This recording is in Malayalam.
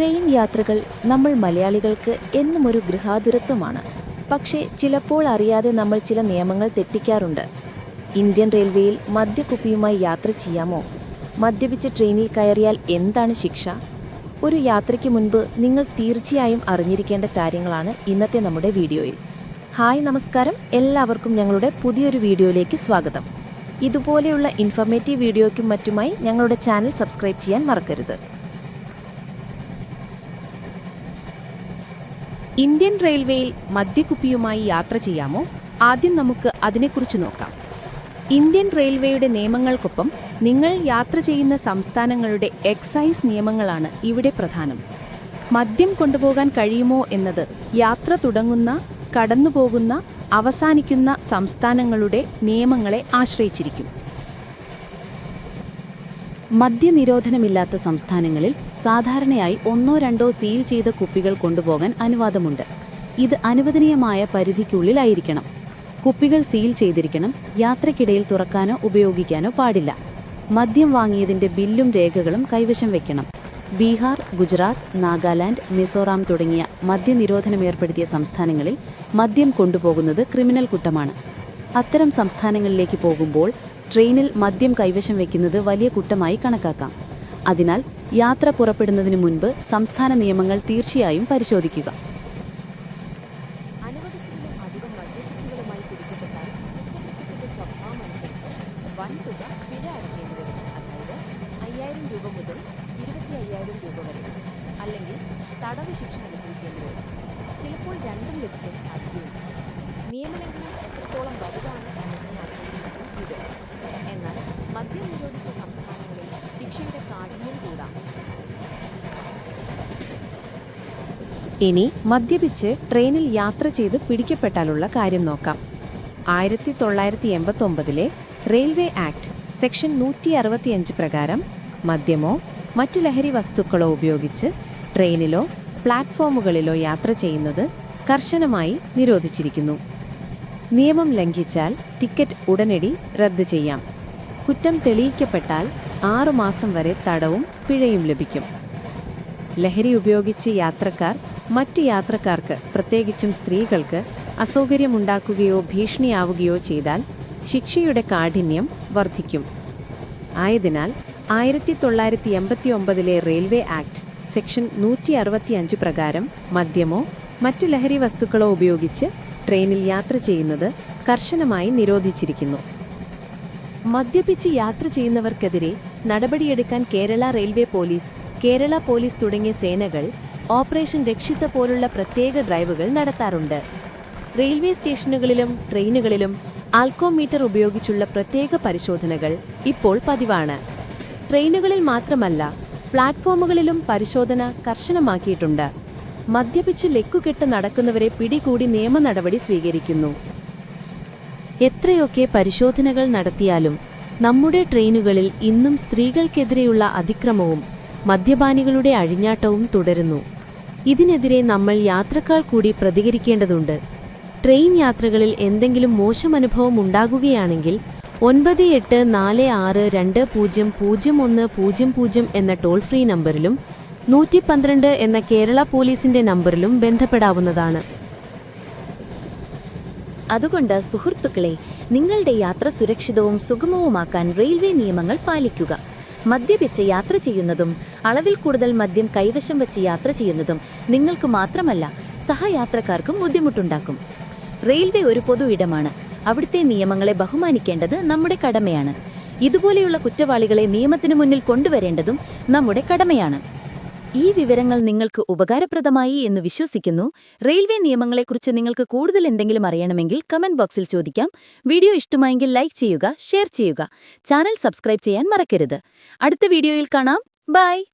ട്രെയിൻ യാത്രകൾ നമ്മൾ മലയാളികൾക്ക് എന്നും ഒരു ഗൃഹാതുരത്വമാണ്. പക്ഷേ ചിലപ്പോൾ അറിയാതെ നമ്മൾ ചില നിയമങ്ങൾ തെറ്റിക്കാറുണ്ട്. ഇന്ത്യൻ റെയിൽവേയിൽ മദ്യക്കുപ്പിയുമായി യാത്ര ചെയ്യാമോ? മദ്യപിച്ച് ട്രെയിനിൽ കയറിയാൽ എന്താണ് ശിക്ഷ? ഒരു യാത്രയ്ക്ക് മുൻപ് നിങ്ങൾ തീർച്ചയായും അറിഞ്ഞിരിക്കേണ്ട കാര്യങ്ങളാണ് ഇന്നത്തെ നമ്മുടെ വീഡിയോയിൽ. ഹായ് നമസ്കാരം. എല്ലാവർക്കും ഞങ്ങളുടെ പുതിയൊരു വീഡിയോയിലേക്ക് സ്വാഗതം. ഇതുപോലെയുള്ള ഇൻഫർമേറ്റീവ് വീഡിയോയ്ക്കും മറ്റുമായി ഞങ്ങളുടെ ചാനൽ സബ്സ്ക്രൈബ് ചെയ്യാൻ മറക്കരുത്. ഇന്ത്യൻ റെയിൽവേയിൽ മദ്യക്കുപ്പിയുമായി യാത്ര ചെയ്യാമോ? ആദ്യം നമുക്ക് അതിനെക്കുറിച്ച് നോക്കാം. ഇന്ത്യൻ റെയിൽവേയുടെ നിയമങ്ങൾക്കൊപ്പം നിങ്ങൾ യാത്ര ചെയ്യുന്ന സംസ്ഥാനങ്ങളുടെ എക്സൈസ് നിയമങ്ങളാണ് ഇവിടെ പ്രധാനം. മദ്യം കൊണ്ടുപോകാൻ കഴിയുമോ എന്നത് യാത്ര തുടങ്ങുന്ന കടന്നുപോകുന്ന അവസാനിക്കുന്ന സംസ്ഥാനങ്ങളുടെ നിയമങ്ങളെ ആശ്രയിച്ചിരിക്കും. മദ്യനിരോധനമില്ലാത്ത സംസ്ഥാനങ്ങളിൽ സാധാരണയായി ഒന്നോ രണ്ടോ സീൽ ചെയ്ത കുപ്പികൾ കൊണ്ടുപോകാൻ അനുവാദമുണ്ട്. ഇത് അനുവദനീയമായ പരിധിക്കുള്ളിലായിരിക്കണം. കുപ്പികൾ സീൽ ചെയ്തിരിക്കണം യാത്രക്കിടയിൽ തുറക്കാനോ ഉപയോഗിക്കാനോ പാടില്ല. മദ്യം വാങ്ങിയതിന്റെ ബില്ലും രേഖകളും കൈവശം വെക്കണം. ബീഹാർ ഗുജറാത്ത് നാഗാലാൻഡ് മിസോറാം തുടങ്ങിയ മദ്യനിരോധനം ഏർപ്പെടുത്തിയ സംസ്ഥാനങ്ങളിൽ മദ്യം കൊണ്ടുപോകുന്നത് ക്രിമിനൽ കുറ്റമാണ്. അത്തരം സംസ്ഥാനങ്ങളിലേക്ക് പോകുമ്പോൾ ട്രെയിനിൽ മദ്യം കൈവശം വയ്ക്കുന്നത് വലിയ കുറ്റമായി കണക്കാക്കാം. അതിനാൽ യാത്ര പുറപ്പെടുന്നതിന് മുൻപ് സംസ്ഥാന നിയമങ്ങൾ തീർച്ചയായും പരിശോധിക്കുക. അല്ലെങ്കിൽ തടവ് ശിക്ഷ അനുഭവിക്കേണ്ടി വരും. ചിലപ്പോൾ രണ്ടും ലഭിക്കാൻ സാധ്യതയുണ്ട്. നിയമലംഘനം എത്രത്തോളം വലുതാണ് എന്നതിനെ ആശ്രയിച്ചിരിക്കും ഇത് എന്നാൽ മദ്യം നിരോധിച്ച സംസ്ഥാനങ്ങളിൽ ശിക്ഷയുടെ കാഠിന്യം കൂടാം ഇനി മദ്യപിച്ച് ട്രെയിനിൽ യാത്ര ചെയ്ത് പിടിക്കപ്പെട്ടാലുള്ള കാര്യം നോക്കാം. ആയിരത്തി തൊള്ളായിരത്തി എൺപത്തൊമ്പതിലെ റെയിൽവേ ആക്ട് സെക്ഷൻ നൂറ്റി അറുപത്തിയഞ്ച് പ്രകാരം മദ്യമോ മറ്റു ലഹരി വസ്തുക്കളോ ഉപയോഗിച്ച് ട്രെയിനിലോ പ്ലാറ്റ്ഫോമുകളിലോ യാത്ര ചെയ്യുന്നത് കർശനമായി നിരോധിച്ചിരിക്കുന്നു. നിയമം ലംഘിച്ചാൽ ടിക്കറ്റ് ഉടനടി റദ്ദ് ചെയ്യാം. കുറ്റം തെളിയിക്കപ്പെട്ടാൽ ആറുമാസം വരെ തടവും പിഴയും ലഭിക്കും. ലഹരി ഉപയോഗിച്ച് യാത്രക്കാർ മറ്റു യാത്രക്കാർക്ക് പ്രത്യേകിച്ചും സ്ത്രീകൾക്ക് അസൗകര്യമുണ്ടാക്കുകയോ ഭീഷണിയാവുകയോ ചെയ്താൽ ശിക്ഷയുടെ കാഠിന്യം വർദ്ധിക്കും ആയതിനാൽ ആയിരത്തി തൊള്ളായിരത്തി എൺപത്തി ഒമ്പതിലെ റെയിൽവേ ആക്ട് സെക്ഷൻ നൂറ്റി അറുപത്തിയഞ്ച് പ്രകാരം മദ്യമോ മറ്റു ലഹരി വസ്തുക്കളോ ഉപയോഗിച്ച് ട്രെയിനിൽ യാത്ര ചെയ്യുന്നത് കർശനമായി നിരോധിച്ചിരിക്കുന്നു. മദ്യപിച്ച് യാത്ര ചെയ്യുന്നവർക്കെതിരെ നടപടിയെടുക്കാൻ Kerala railway police Kerala police തുടങ്ങിയ സേനകൾ ഓപ്പറേഷൻ രക്ഷിത പോലുള്ള പ്രത്യേക ഡ്രൈവുകൾ നടത്താറുണ്ട്. റെയിൽവേ സ്റ്റേഷനുകളിലും ട്രെയിനുകളിലും ആൽക്കോമീറ്റർ ഉപയോഗിച്ചുള്ള പ്രത്യേക പരിശോധനകൾ ഇപ്പോൾ പതിവാണ്. ട്രെയിനുകളിൽ മാത്രമല്ല പ്ലാറ്റ്ഫോമുകളിലും പരിശോധന കർശനമാക്കിയിട്ടുണ്ട്. മദ്യപിച്ച് ലെക്കുകെട്ട് നടക്കുന്നവരെ പിടികൂടി നിയമ നടപടി സ്വീകരിക്കുന്നു. എത്രയൊക്കെ പരിശോധനകൾ നടത്തിയാലും നമ്മുടെ ട്രെയിനുകളിൽ ഇന്നും സ്ത്രീകൾക്കെതിരെയുള്ള അതിക്രമവും മദ്യപാനികളുടെ അഴിഞ്ഞാട്ടവും തുടരുന്നു. ഇതിനെതിരെ നമ്മൾ യാത്രക്കാർ കൂടി പ്രതികരിക്കേണ്ടതുണ്ട്. ട്രെയിൻ യാത്രകളിൽ എന്തെങ്കിലും മോശം അനുഭവം ഉണ്ടാകുകയാണെങ്കിൽ ഒൻപത് എട്ട് നാല് ആറ് രണ്ട് പൂജ്യം പൂജ്യം ഒന്ന് പൂജ്യം പൂജ്യം എന്ന ടോൾ ഫ്രീ നമ്പറിലും നൂറ്റി പന്ത്രണ്ട് എന്ന കേരള പോലീസിന്റെ നമ്പറിലും ബന്ധപ്പെടാവുന്നതാണ്. അതുകൊണ്ട് സുഹൃത്തുക്കളെ നിങ്ങളുടെ യാത്ര സുരക്ഷിതവും സുഗമവുമാക്കാൻ റെയിൽവേ നിയമങ്ങൾ പാലിക്കുക. മദ്യപിച്ച് യാത്ര ചെയ്യുന്നതും അളവിൽ കൂടുതൽ മദ്യം കൈവശം വെച്ച് യാത്ര ചെയ്യുന്നതും നിങ്ങൾക്ക് മാത്രമല്ല സഹയാത്രക്കാർക്കും ബുദ്ധിമുട്ടുണ്ടാക്കും. റെയിൽവേ ഒരു പൊതു ഇടമാണ്. അവിടുത്തെ നിയമങ്ങളെ ബഹുമാനിക്കേണ്ടത് നമ്മുടെ കടമയാണ്. ഇതുപോലെയുള്ള കുറ്റവാളികളെ നിയമത്തിനു മുന്നിൽ കൊണ്ടുവരേണ്ടതും നമ്മുടെ കടമയാണ്. ഈ വിവരങ്ങൾ നിങ്ങൾക്ക് ഉപകാരപ്രദമായി എന്ന് വിശ്വസിക്കുന്നു. റെയിൽവേ നിയമങ്ങളെക്കുറിച്ച് നിങ്ങൾക്ക് കൂടുതൽ എന്തെങ്കിലും അറിയണമെങ്കിൽ കമന്റ് ബോക്സിൽ ചോദിക്കാം. വീഡിയോ ഇഷ്ടമായെങ്കിൽ ലൈക്ക് ചെയ്യുക ഷെയർ ചെയ്യുക. ചാനൽ സബ്സ്ക്രൈബ് ചെയ്യാൻ മറക്കരുത്. അടുത്ത വീഡിയോയിൽ കാണാം. ബൈ!